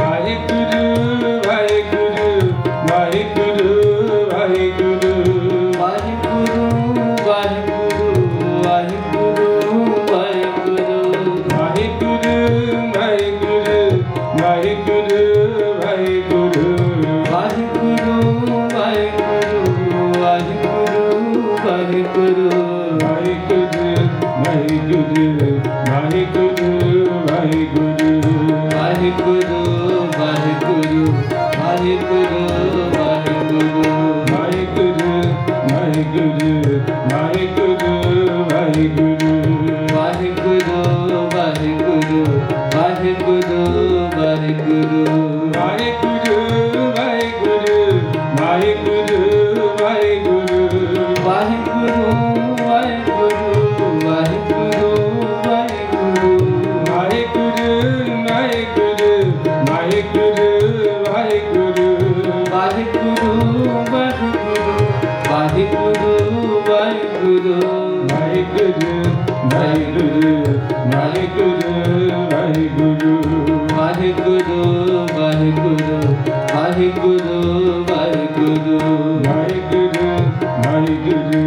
Waheguru Waheguru. Spirit.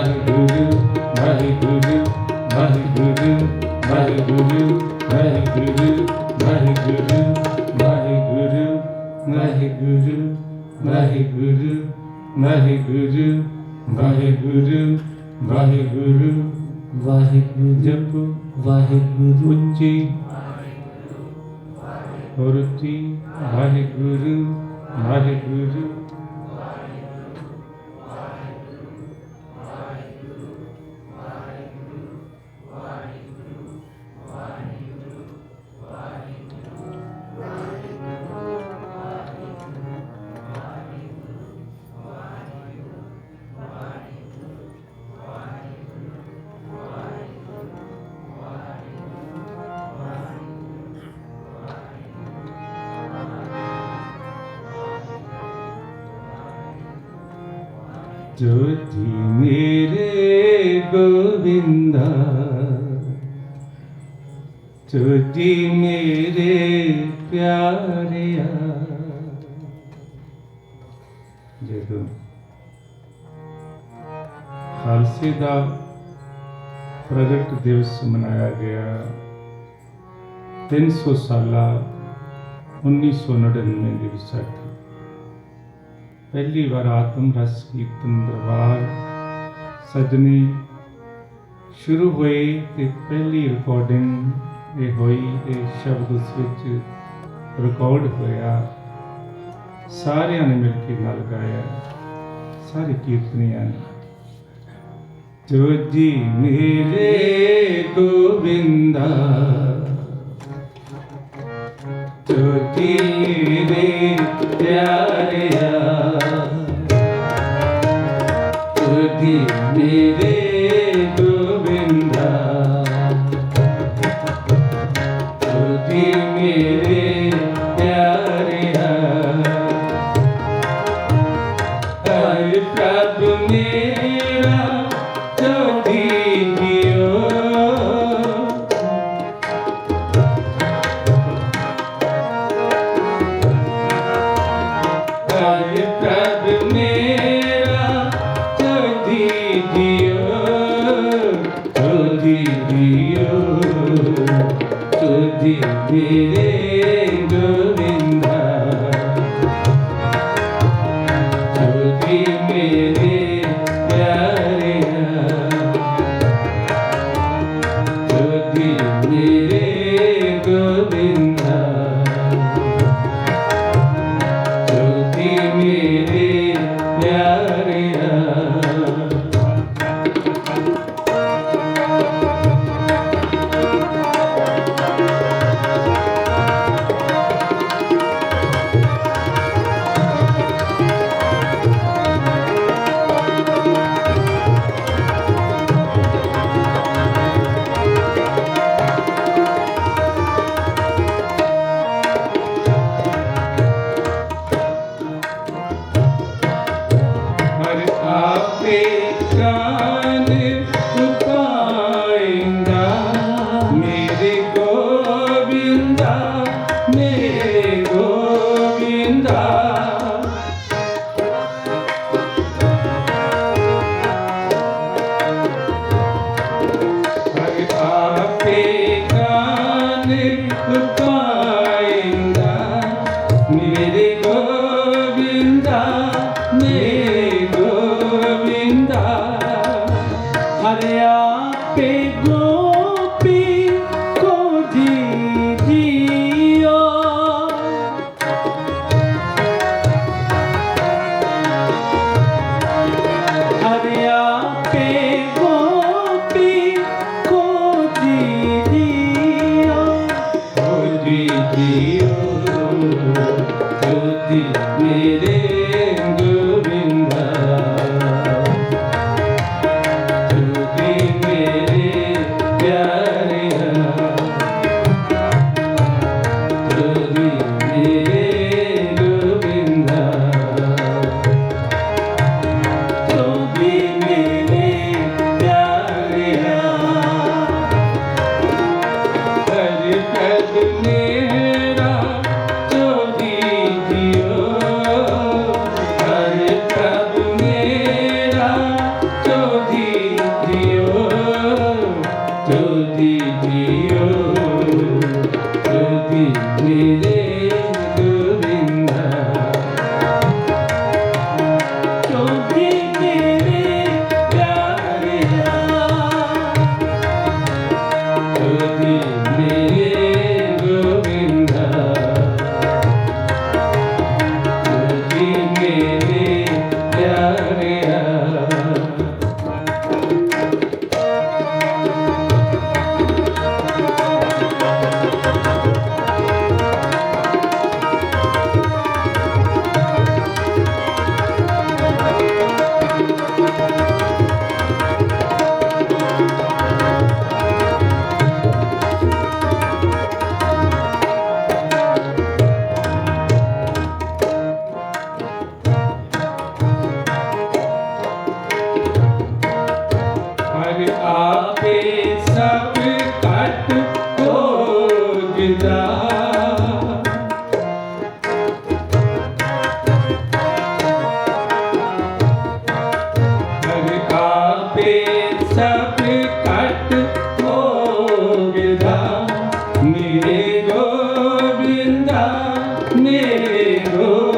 Waheguru Waheguru Waheguru Waheguru Waheguru ਜਪੋ ਵਾਹਿਗੁਰੂ ਉੱਚੀ ਗੁਰਤੀ ਵਾਹਿਗੁਰੂ ਵਾਹਿਗੁਰੂ ਜੋਤੀ ਮੇਰੇ ਗੋਵਿੰਦਾ ਜੋਤੀ ਮੇਰੇ ਪਿਆਰਿਆ ਜਦੋਂ ਖਾਲਸੇ ਦਾ ਪ੍ਰਗਟ ਦਿਵਸ ਮਨਾਇਆ ਗਿਆ 300 ਸਾਲਾ 1999 ਦੇ ਵਿਸਾਖੀ ਪਹਿਲੀ ਵਾਰ ਆਤਮ ਰਸ ਕੀਰਤਨ ਦਰਬਾਰ ਸਜਣੇ ਸ਼ੁਰੂ ਹੋਏ ਤੇ ਪਹਿਲੀ ਰਿਕਾਰਡਿੰਗ ਇਹ ਹੋਈ ਇਹ ਸ਼ਬਦ ਉਸ ਵਿੱਚ ਰਿਕਾਰਡ ਹੋਇਆ। ਸਾਰਿਆਂ ਨੇ ਮਿਲ ਕੇ ਨਾਲ ਗਾਇਆ। ਸਾਰੇ ਕੀਰਤਨੀਆਂ ਨੇ। ਜੋ ਜੀ ਮੇਰੇ ਗੋਬਿੰਦਾ, ਜੋ ਜੀ ਮੇਰੇ ਪਿਆਰ मेरे 내 ਗੋਬਿੰਦਾ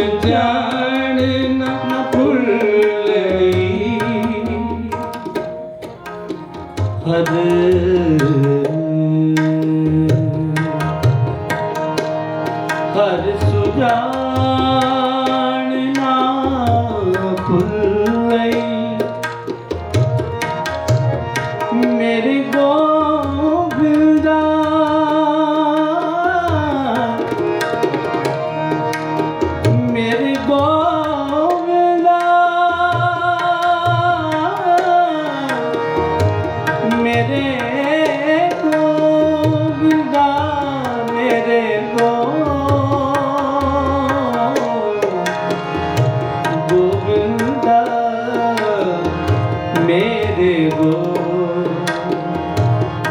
te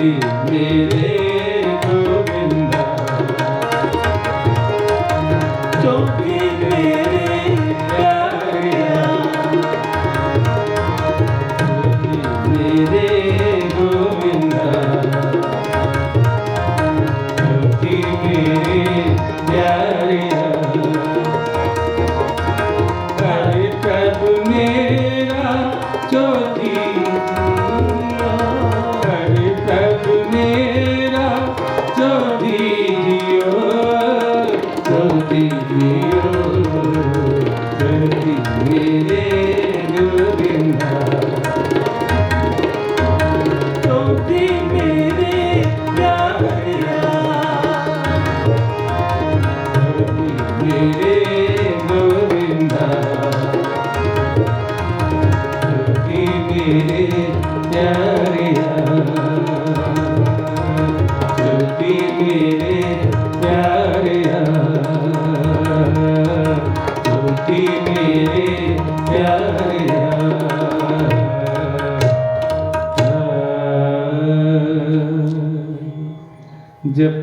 ਜੋਤੀ